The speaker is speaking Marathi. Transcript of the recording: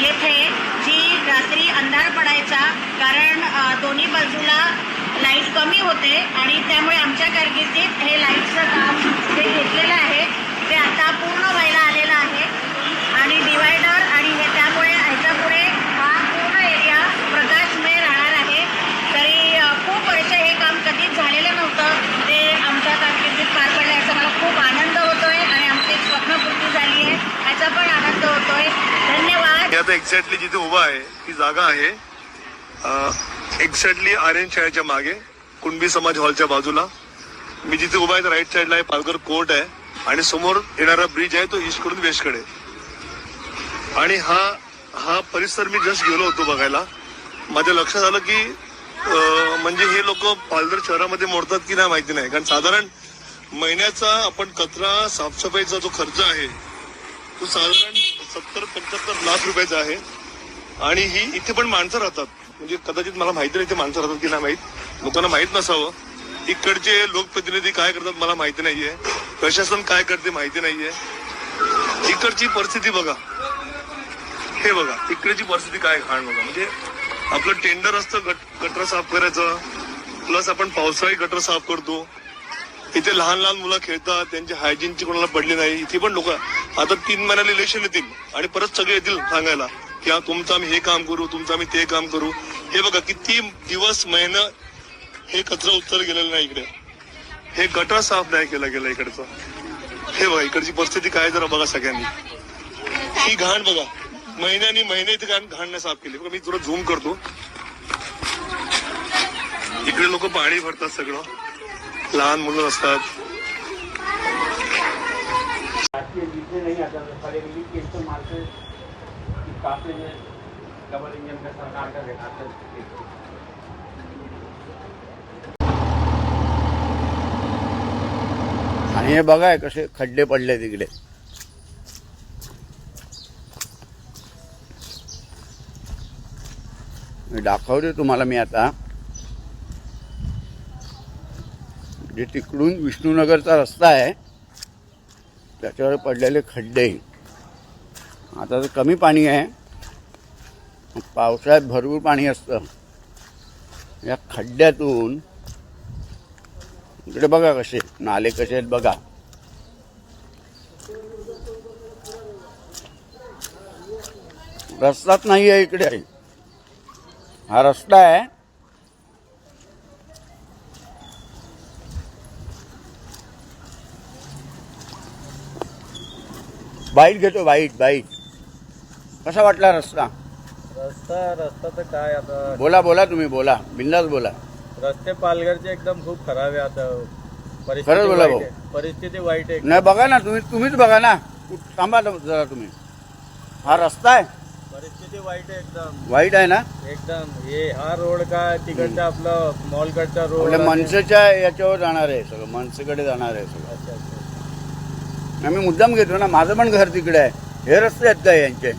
येथे जी रात्री अंधार पडायचा कारण दोन्ही बाजूला लाइट कमी होते आणि त्यामुळे आमच्या कारकिर्दीत हे लाइट काम जे घेतलेलं आहे ते आता पूर्ण व्हायला आलेलं आहे आणि डिवायडर आणि हे त्यामुळे ह्याच्या पुढे हा पूर्ण एरिया प्रकाशमय राहणार आहे तरी अ, खूप वर्ष हे काम कधीच झालेलं नव्हतं ते आमच्या कारकिर्दीत पार पडलं याचा मला खूप आनंद होतोय आणि आमची एक स्वप्नपूर्ती झाली आहे याचा पण आनंद होतोय धन्यवाद मी आता एक्झॅक्टली जिथे उभा आहे ती जागा आहे एक्झॅक्टली आर्यन शाळेच्या मागे कुणबी समाज हॉलच्या बाजूला. मी जिथे उभा आहे राईट साईडला आहे पालघर कोर्ट आहे आणि समोर येणारा ब्रिज आहे तो ईस्टकडून वेस्टकडे आणि हा हा परिसर मी जस्ट गेलो होतो बघायला. माझ्या लक्षात आलं की म्हणजे हे लोक पालघर शहरामध्ये मोडतात की नाही माहिती नाही. कारण साधारण महिन्याचा आपण कचरा साफसफाईचा जो खर्च आहे तो साधारण सत्तर पंच्याहत्तर लाख रुपयाचा आहे. आणि ही इथे पण माणसं राहतात. म्हणजे कदाचित मला माहिती नाही ते माणसं राहतात की नाही माहीत. लोकांना माहीत नसावं. इकडचे लोकप्रतिनिधी काय करतात मला माहिती नाहीये. प्रशासन काय करते माहिती नाहीये. इकडची परिस्थिती बघा. हे बघा इकडची परिस्थिती काय घाण बघा. म्हणजे आपलं टेंडर असतं गट गटर साफ करायचं. प्लस आपण पावसाळी गटर साफ करतो. इथे लहान लहान मुलं खेळतात त्यांची हायजीनची कोणाला पडली नाही. इथे पण लोक आता तीन महिन्याला इलेक्शन येतील. आणि परत सगळे येतील सांगायला की तुमचं आम्ही हे काम करू तुमचं आम्ही ते काम करू. हे बघा किती दिवस महिना हे कचरा उत्तर गेलेलं नाही इकडे. हे गटर साफ नाही केला गेला इकडचं. हे बघा इकडची परिस्थिती काय जरा बघा सगळ्यांनी. ही घाण बघा. महिन्यानी महिने इथे घाण घाण नाही साफ केली. बघा मी तुला झूम करतो. इकडे लोक पाणी भरतात सगळं. लहान मुलं असतात. में नहीं आता था पहले मिली कि इसको तो मार्केट काफी में डबल इंजन का सरकार का देखा था आणि हे बघाय कसे खड्डे पडले तिकडे. मी दाखवते तुम्हाला मी आता. जे तिकडून विष्णुनगरचा रस्ता आहे त्याच्यावर पडलेले खड्डे. आता तर कमी पाणी आहे. पावसाळ्यात भरपूर पाणी असतं. या खड्ड्यातून इकडे बघा कसे नाले कसे आहेत बघा. रस्ताच नाही आहे इकडे. हा रस्ता आहे. बाईट घेतो बाईट बाईट. कसा वाटला रस्ता? रस्ता रस्ता तर काय आता? बोला बोला तुम्ही बोला. बिंदास बोला. रस्ते पालघरचे एकदम खूप खराब आहे आता. खरंच बोला वाईट भाऊ. आहे. परिस्थिती वाईट आहे. नाही बघा ना तुम्ही तुम्हीच बघा ना. कुठ- थांबा ना जरा तुम्ही. हा रस्ता आहे? परिस्थिती वाईट आहे एकदम. वाईट आहे ना? एकदम. हे हा रोड का तिकडचा आपलं मॉलकडचा रोड आपल्या आणि- मनसेच्या याच्यावर जाणार आहे सगळं. मनसेकडे जाणार आहे सगळं. अच्छा, अच्छा. आम्ही मुद्दाम घेतो ना माझं पण घर तिकडे आहे. हे रस्ते आहेत का यांचे?